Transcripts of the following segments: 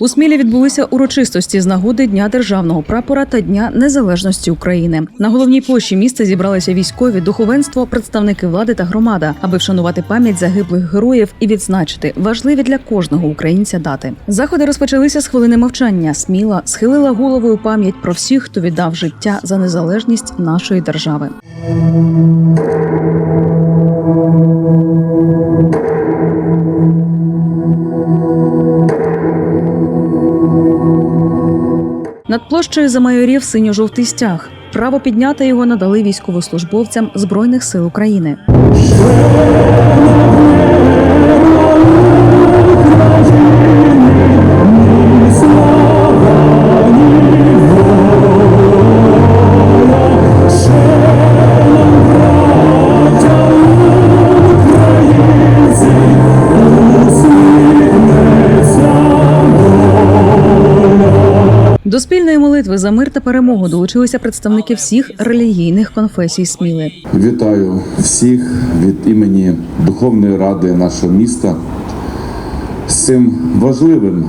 У Смілі відбулися урочистості з нагоди Дня державного прапора та Дня Незалежності України. На головній площі міста зібралися військові, духовенство, представники влади та громада, аби вшанувати пам'ять загиблих героїв і відзначити важливі для кожного українця дати. Заходи розпочалися з хвилини мовчання. Сміла схилила головою пам'ять про всіх, хто віддав життя за незалежність нашої держави. Над площею замайорів синьо-жовтий стяг. Право підняти його надали військовослужбовцям збройних сил України. За мир та перемогу долучилися представники всіх релігійних конфесій Сміли. Вітаю всіх від імені Духовної Ради нашого міста з цим важливим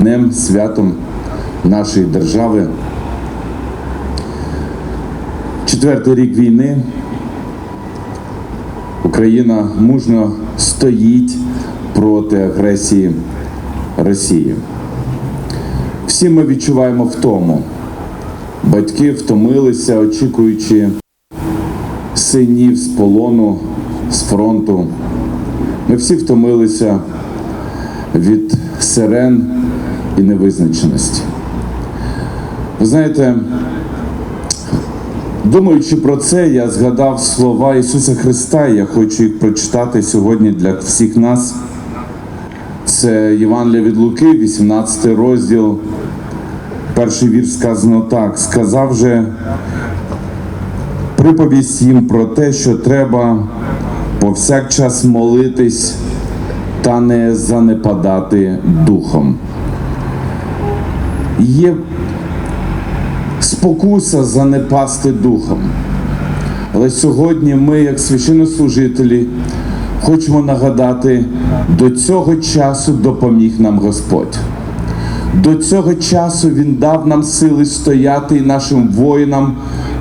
днем, святом нашої держави. Четвертий рік війни Україна мужньо стоїть проти агресії Росії. Всі ми відчуваємо втому. Батьки втомилися, очікуючи синів з полону, з фронту. Ми всі втомилися від сирен і невизначеності. Ви знаєте, думаючи про це, я згадав слова Ісуса Христа, я хочу їх прочитати сьогодні для всіх нас. Це Євангелія від Луки, 18 розділ. Перший вірш сказано так: сказав же приповість їм про те, що треба повсякчас молитись та не занепадати духом. Є спокуса занепасти духом. Але сьогодні ми, як священнослужителі, хочемо нагадати, до цього часу допоміг нам Господь. До цього часу Він дав нам сили стояти і нашим воїнам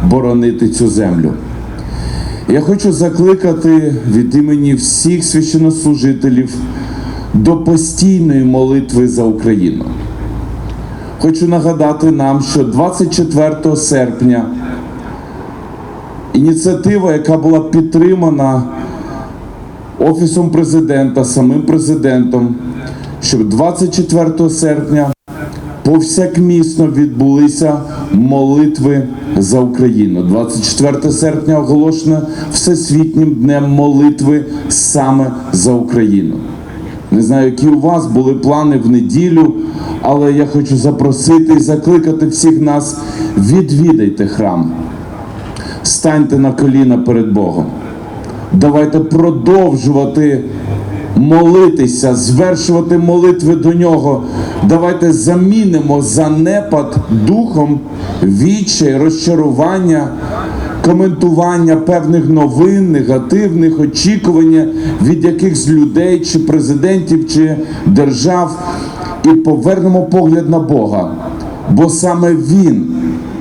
боронити цю землю. Я хочу закликати від імені всіх священнослужителів до постійної молитви за Україну. Хочу нагадати нам, що 24 серпня ініціатива, яка була підтримана Офісом президента, самим президентом, щоб 24 серпня повсякмісно відбулися молитви за Україну. 24 серпня оголошено Всесвітнім днем молитви саме за Україну. Не знаю, які у вас були плани в неділю, але я хочу запросити і закликати всіх нас: відвідайте храм, станьте на коліна перед Богом. Давайте продовжувати молитися, звершувати молитви до нього. Давайте замінимо занепад духом, відчай, розчарування, коментування певних новин, негативних очікування від якихось людей, чи президентів, чи держав, і повернемо погляд на Бога. Бо саме Він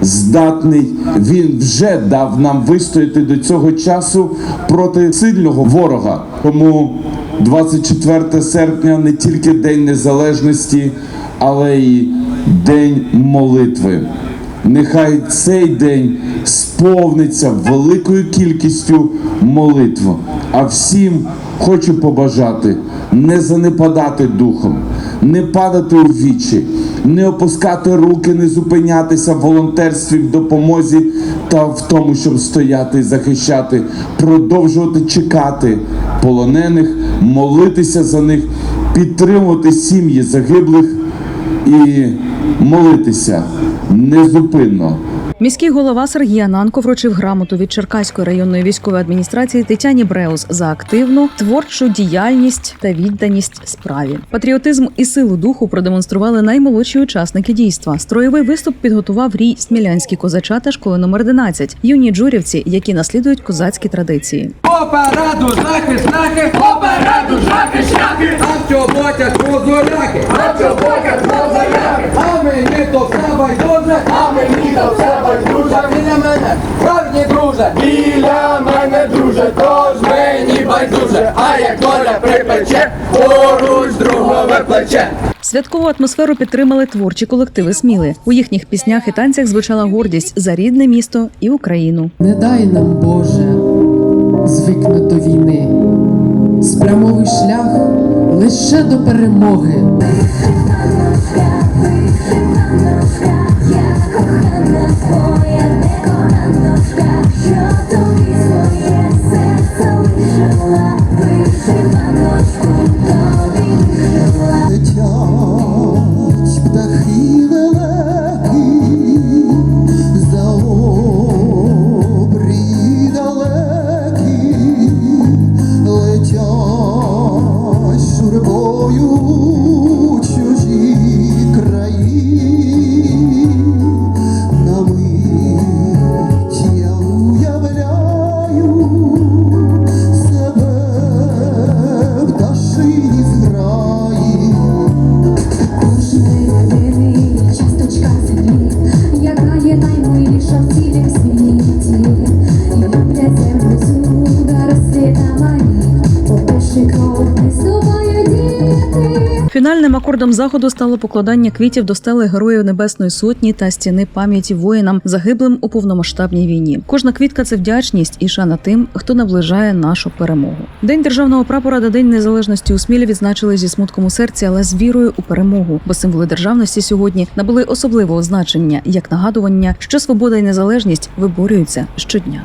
здатний, він вже дав нам вистояти до цього часу проти сильного ворога. Тому 24 серпня не тільки День Незалежності, але й День молитви. Нехай цей день сповниться великою кількістю молитв. А всім хочу побажати не занепадати духом, не падати у вічі, не опускати руки, не зупинятися в волонтерстві, в допомозі та в тому, щоб стояти захищати, продовжувати чекати полонених, молитися за них, підтримувати сім'ї загиблих і молитися незупинно. Міський голова Сергій Ананко вручив грамоту від Черкаської районної військової адміністрації Тетяні Бреус за активну творчу діяльність та відданість справі. Патріотизм і силу духу продемонстрували наймолодші учасники дійства. Строєвий виступ підготував рій смілянські козачата школи номер 11 юні джурівці, які наслідують козацькі традиції. Попереду знаки, знаки, попереду шляхи, шляхи, а що ботять позоляки, а що друже, біля мене, друже, тож мені байдуже, а як доля припече, поруч другове плече. Святкову атмосферу підтримали творчі колективи Сміли. У їхніх піснях і танцях звучала гордість за рідне місто і Україну. Не дай нам, Боже, звикнути до війни, спрямовий шлях лише до перемоги. Фінальним акордом заходу стало покладання квітів до стели Героїв Небесної Сотні та стіни пам'яті воїнам, загиблим у повномасштабній війні. Кожна квітка це вдячність і шана тим, хто наближає нашу перемогу. День державного прапора та День незалежності у Смілі відзначили зі смутком у серці, але з вірою у перемогу. Бо символи державності сьогодні набули особливого значення як нагадування, що свобода і незалежність виборюються щодня.